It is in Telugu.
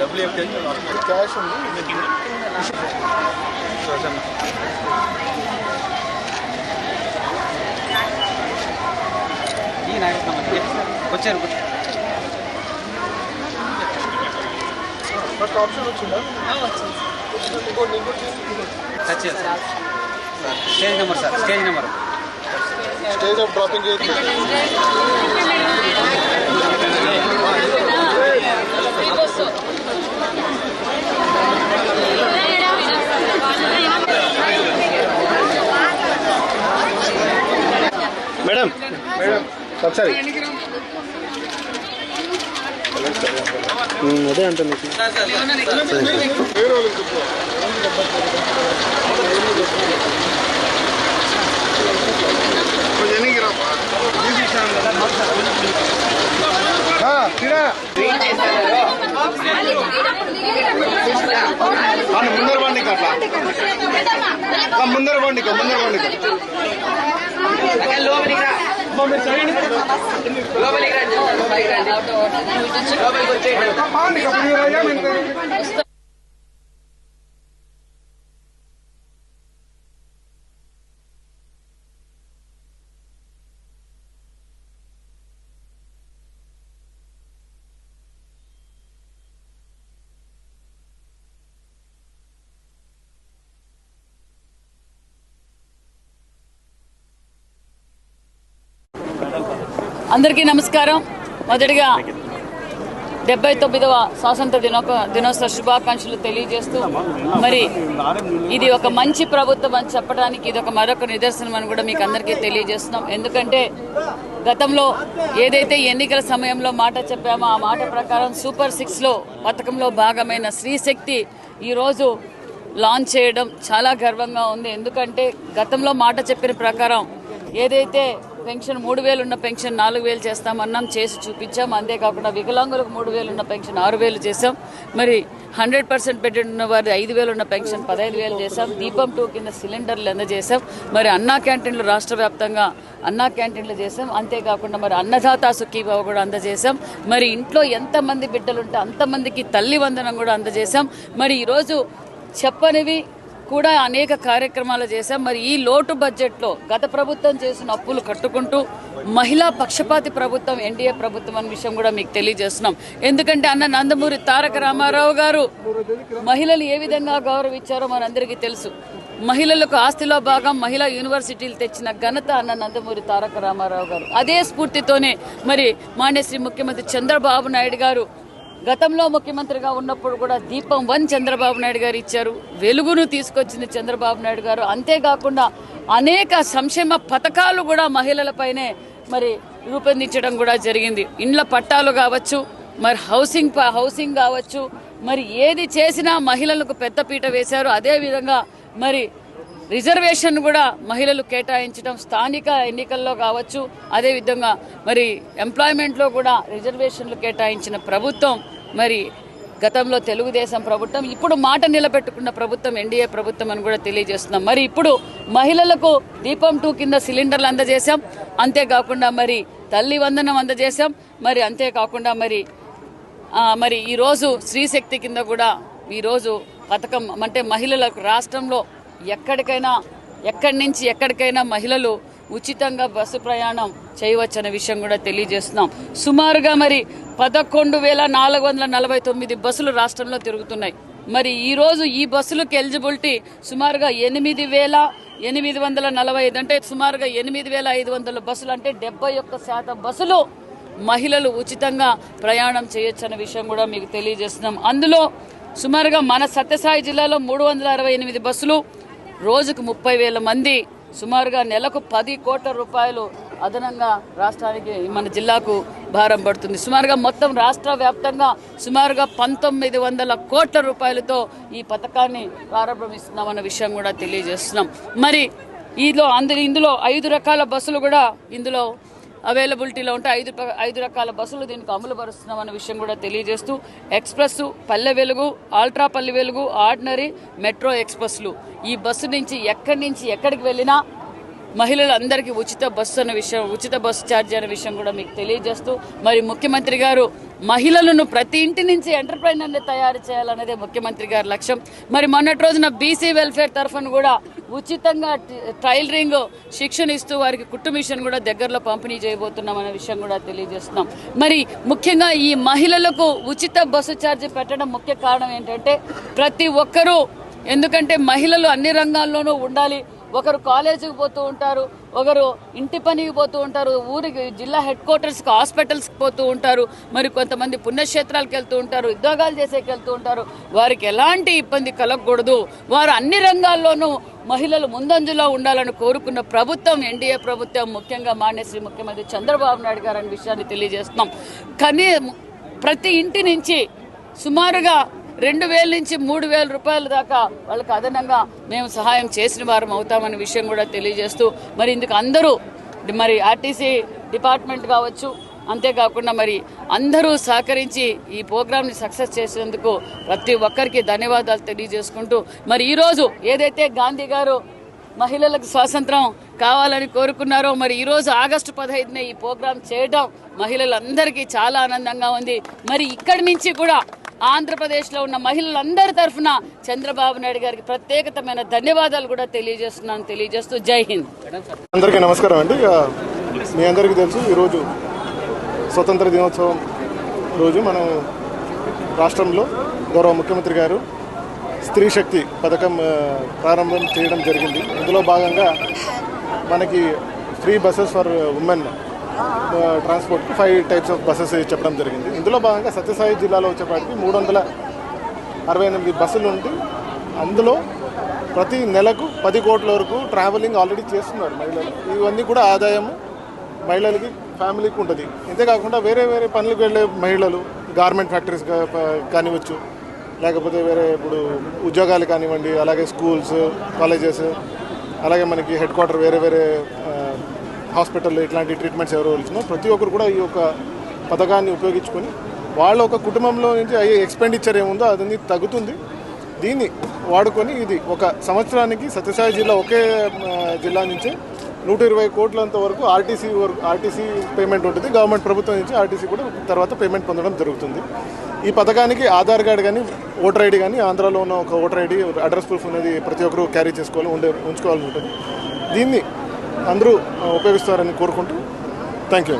డబ్బులు చెప్తే క్యాష్ ఉంది ఈ నాయకుడు వచ్చారు ఫస్ట్ ఆప్షన్ వచ్చిందా. ఇంకోటి ఇంకోటి చేస్తారు stage number sir stage number. Stage of dropping చేసి మేడం. మేడం ఒకసారి. అదే అంటుంది వేరే వాళ్ళకి చెప్పు. కొంచెం వెనక్కి రామ్మా. ఆ, తిరా. అన్న, ముందర బండి అట్లా ఆ, ముందర బండి Global Global అందరికీ నమస్కారం. మొదటిగా డెబ్బై తొమ్మిదవ స్వాతంత్ర దినోక దినోత్సవ శుభాకాంక్షలు తెలియజేస్తూ మరి ఇది ఒక మంచి ప్రభుత్వం అని చెప్పడానికి ఇది ఒక మరొక నిదర్శనం అని కూడా మీకు అందరికీ తెలియజేస్తున్నాం. ఎందుకంటే గతంలో ఏదైతే ఎన్నికల సమయంలో మాట చెప్పామో ఆ మాట ప్రకారం సూపర్ సిక్స్లో పథకంలో భాగమైన స్త్రీశక్తి ఈరోజు లాంచ్ చేయడం చాలా గర్వంగా ఉంది. ఎందుకంటే గతంలో మాట చెప్పిన ప్రకారం ఏదైతే పెన్షన్ మూడు వేలు ఉన్న పెన్షన్ నాలుగు వేలు చేస్తామన్నాం చేసి చూపించాం. అంతేకాకుండా వికలాంగులకు మూడు వేలు ఉన్న పెన్షన్ ఆరు వేలు చేసాం మరి హండ్రెడ్ పర్సెంట్ పెట్టి ఉన్న వారి ఐదు వేలు ఉన్న పెన్షన్ పదహైదు వేలు చేసాం దీపం టూ కింద సిలిండర్లు అందజేసాం మరి అన్నా క్యాంటీన్లు రాష్ట్ర వ్యాప్తంగా అన్నా క్యాంటీన్లు చేసాం అంతేకాకుండా మరి అన్నదాత సుఖీభావ కూడా అందజేసాం మరి ఇంట్లో ఎంతమంది బిడ్డలుంటే అంతమందికి తల్లి వందనం కూడా అందజేసాం మరి ఈరోజు చెప్పనివి కూడా అనేక కార్యక్రమాలు చేశాం. మరి ఈ లోటు బడ్జెట్లో గత ప్రభుత్వం చేసిన అప్పులు కట్టుకుంటూ మహిళా పక్షపాతి ప్రభుత్వం ఎన్డీఏ ప్రభుత్వం అనే విషయం కూడా మీకు తెలియజేస్తున్నాం. ఎందుకంటే అన్న నందమూరి తారక రామారావు గారు మహిళలు ఏ విధంగా గౌరవించారో మనందరికీ తెలుసు. మహిళలకు ఆస్తిలో భాగం మహిళా యూనివర్సిటీలు తెచ్చిన ఘనత అన్న నందమూరి తారక రామారావు గారు. అదే స్ఫూర్తితోనే మరి మాన్యశ్రీ ముఖ్యమంత్రి చంద్రబాబు నాయుడు గారు గతంలో ముఖ్యమంత్రిగా ఉన్నప్పుడు కూడా దీపం వన్ చంద్రబాబు నాయుడు గారు ఇచ్చారు. వెలుగును తీసుకొచ్చింది చంద్రబాబు నాయుడు గారు. అంతేకాకుండా అనేక సంక్షేమ పథకాలు కూడా మహిళలపైనే మరి రూపొందించడం కూడా జరిగింది. ఇండ్ల పట్టాలు కావచ్చు మరి హౌసింగ్ ప- హౌసింగ్ కావచ్చు మరి ఏది చేసినా మహిళలకు పెద్దపీట వేశారు. అదేవిధంగా మరి రిజర్వేషన్ కూడా మహిళలు కేటాయించడం స్థానిక ఎన్నికల్లో కావచ్చు అదేవిధంగా మరి ఎంప్లాయ్మెంట్లో కూడా రిజర్వేషన్లు కేటాయించిన ప్రభుత్వం మరి గతంలో తెలుగుదేశం ప్రభుత్వం ఇప్పుడు మాట నిలబెట్టుకున్న ప్రభుత్వం ఎన్డీఏ ప్రభుత్వం అని కూడా తెలియజేస్తున్నాం. మరి ఇప్పుడు మహిళలకు దీపం టూ కింద సిలిండర్లు అందజేశాం. అంతేకాకుండా మరి తల్లి వందనం అందజేశాం. మరి అంతేకాకుండా మరి మరి ఈరోజు స్త్రీశక్తి కింద కూడా ఈరోజు పథకం అంటే మహిళలకు రాష్ట్రంలో ఎక్కడికైనా ఎక్కడి నుంచి ఎక్కడికైనా మహిళలు ఉచితంగా బస్సు ప్రయాణం చేయవచ్చనే విషయం కూడా తెలియజేస్తున్నాం. సుమారుగా మరి పదకొండు వేల నాలుగు వందల నలభై తొమ్మిది బస్సులు రాష్ట్రంలో తిరుగుతున్నాయి. మరి ఈరోజు ఈ బస్సులకు ఎలిజిబిలిటీ సుమారుగా ఎనిమిది వేల ఎనిమిది వందల నలభై ఐదు అంటే సుమారుగా ఎనిమిది వేల ఐదు వందల బస్సులు అంటే డెబ్బై ఒక్క శాతం బస్సులు మహిళలు ఉచితంగా ప్రయాణం చేయొచ్చనే విషయం కూడా మీకు తెలియజేస్తున్నాం. అందులో సుమారుగా మన సత్యసాయి జిల్లాలో మూడు వందల అరవై ఎనిమిది బస్సులు రోజుకు ముప్పై వేల మంది సుమారుగా నెలకు పది కోట్ల రూపాయలు అదనంగా రాష్ట్రానికి మన జిల్లాకు భారం పడుతుంది. సుమారుగా మొత్తం రాష్ట్ర వ్యాప్తంగా సుమారుగా పంతొమ్మిది వందల కోట్ల రూపాయలతో ఈ పథకాన్ని ప్రారంభిస్తున్నామన్న విషయం కూడా తెలియజేస్తున్నాం. మరి ఈలో అందు ఇందులో ఐదు రకాల బస్సులు కూడా ఇందులో అవైలబిలిటీలో ఉంటే ఐదు ఐదు రకాల బస్సులు దీనికి అమలు పరుస్తున్నాం అన్న విషయం కూడా తెలియజేస్తూ express Palle Velugu ultra Palle Velugu ordinary metro ఎక్స్ప్రెస్లు. ఈ బస్సు నుంచి ఎక్కడి నుంచి ఎక్కడికి వెళ్ళినా మహిళలందరికీ ఉచిత బస్సు అనే విషయం ఉచిత బస్సు ఛార్జ్ అనే విషయం కూడా మీకు తెలియజేస్తూ మరి ముఖ్యమంత్రి గారు మహిళలను ప్రతి ఇంటి నుంచి ఎంటర్ప్రైనర్ని తయారు చేయాలనేదే ముఖ్యమంత్రి గారి లక్ష్యం. మరి మొన్నటి రోజున బీసీ వెల్ఫేర్ తరఫున కూడా ఉచితంగా టైలరింగ్ శిక్షణ ఇస్తూ వారికి కుట్టు మిషన్ కూడా దగ్గరలో పంపిణీ చేయబోతున్నాం అనే విషయం కూడా తెలియజేస్తున్నాం. మరి ముఖ్యంగా ఈ మహిళలకు ఉచిత బస్సు ఛార్జీ పెట్టడం ముఖ్య కారణం ఏంటంటే ప్రతి ఒక్కరూ ఎందుకంటే మహిళలు అన్ని రంగాల్లోనూ ఉండాలి ఒకరు కాలేజీకి పోతూ ఉంటారు ఒకరు ఇంటి పనికి పోతూ ఉంటారు ఊరికి జిల్లా హెడ్ క్వార్టర్స్కి హాస్పిటల్స్కి పోతూ ఉంటారు మరి కొంతమంది పుణ్యక్షేత్రాలకు వెళ్తూ ఉంటారు ఉద్యోగాలు చేసేకి వెళ్తూ ఉంటారు. వారికి ఎలాంటి ఇబ్బంది కలగకూడదు. వారు అన్ని రంగాల్లోనూ మహిళలు ముందంజలో ఉండాలని కోరుకున్న ప్రభుత్వం ఎన్డీఏ ప్రభుత్వం ముఖ్యంగా మాన్యశ్రీ ముఖ్యమంత్రి చంద్రబాబు నాయుడు గారు అనే విషయాన్ని తెలియజేస్తున్నాం. కానీ ప్రతి ఇంటి నుంచి సుమారుగా రెండు వేల నుంచి మూడు వేల రూపాయల దాకా వాళ్ళకి అదనంగా మేము సహాయం చేసిన వారం అవుతామనే విషయం కూడా తెలియజేస్తూ మరి ఇందుకు అందరూ మరి ఆర్టీసీ డిపార్ట్మెంట్ కావచ్చు అంతేకాకుండా మరి అందరూ సహకరించి ఈ ప్రోగ్రామ్ని సక్సెస్ చేసేందుకు ప్రతి ఒక్కరికి ధన్యవాదాలు తెలియజేసుకుంటూ మరి ఈరోజు ఏదైతే గాంధీ గారు మహిళలకు స్వాతంత్రం కావాలని కోరుకున్నారో మరి ఈరోజు ఆగస్టు పదహైదున ఈ ప్రోగ్రాం చేయడం మహిళలందరికీ చాలా ఆనందంగా ఉంది. మరి ఇక్కడి నుంచి కూడా ఆంధ్రప్రదేశ్లో ఉన్న మహిళలందరి తరఫున చంద్రబాబు నాయుడు గారికి ప్రత్యేకతమైన ధన్యవాదాలు కూడా తెలియజేస్తున్నాను తెలియజేస్తూ జై హింద్. అందరికీ నమస్కారం అండి. ఇక మీ అందరికీ తెలుసు ఈరోజు స్వతంత్ర దినోత్సవం రోజు మనం రాష్ట్రంలో గౌరవ ముఖ్యమంత్రి గారు స్త్రీ శక్తి పథకం ప్రారంభం చేయడం జరిగింది. ఇందులో భాగంగా మనకి ఫ్రీ బస్సెస్ ఫర్ ఉమెన్ ట్రాన్స్పోర్ట్కి ఫైవ్ టైప్స్ ఆఫ్ బస్సెస్ చెప్పడం జరిగింది. ఇందులో భాగంగా సత్యసాయి జిల్లాలో వచ్చేపాటికి మూడు వందల అరవై ఎనిమిది బస్సులు ఉండి అందులో ప్రతి నెలకు పది కోట్ల వరకు ట్రావెలింగ్ ఆల్రెడీ చేస్తున్నారు మహిళలు. ఇవన్నీ కూడా ఆదాయము మహిళలకి ఫ్యామిలీకి ఉంటుంది. ఇంతేకాకుండా వేరే వేరే పనులకు వెళ్ళే మహిళలు గార్మెంట్ ఫ్యాక్టరీస్ కానివచ్చు కానివ్వచ్చు. లేకపోతే వేరే ఇప్పుడు ఉద్యోగాలు కానివ్వండి అలాగే స్కూల్స్ కాలేజెస్ అలాగే మనకి హెడ్ క్వార్టర్ వేరే వేరే హాస్పిటల్లో ఇట్లాంటి ట్రీట్మెంట్స్ ఎవరు వచ్చినా ప్రతి ఒక్కరు కూడా ఈ యొక్క పథకాన్ని ఉపయోగించుకొని వాళ్ళ ఒక కుటుంబంలో నుంచి అయ్యే ఎక్స్పెండిచర్ ఏముందో అది తగ్గుతుంది. దీన్ని వాడుకొని ఇది ఒక సంవత్సరానికి సత్యసాయి జిల్లా ఒకే జిల్లా నుంచి నూట ఇరవై కోట్లంత వరకు ఆర్టీసీ వరకు ఆర్టీసీ పేమెంట్ ఉంటుంది. గవర్నమెంట్ ప్రభుత్వం నుంచి ఆర్టీసీ కూడా తర్వాత పేమెంట్ పొందడం జరుగుతుంది. ఈ పథకానికి ఆధార్ కార్డు కానీ ఓటర్ ఐడి కానీ ఆంధ్రాలో ఉన్న ఒక ఓటర్ ఐడి అడ్రస్ ప్రూఫ్ అనేది ప్రతి ఒక్కరూ క్యారీ చేసుకోవాలి ఉండే ఉంచుకోవాల్సి ఉంటుంది. దీన్ని అందరూ ఉపయోగిస్తారని కోరుకుంటూ థ్యాంక్ యూ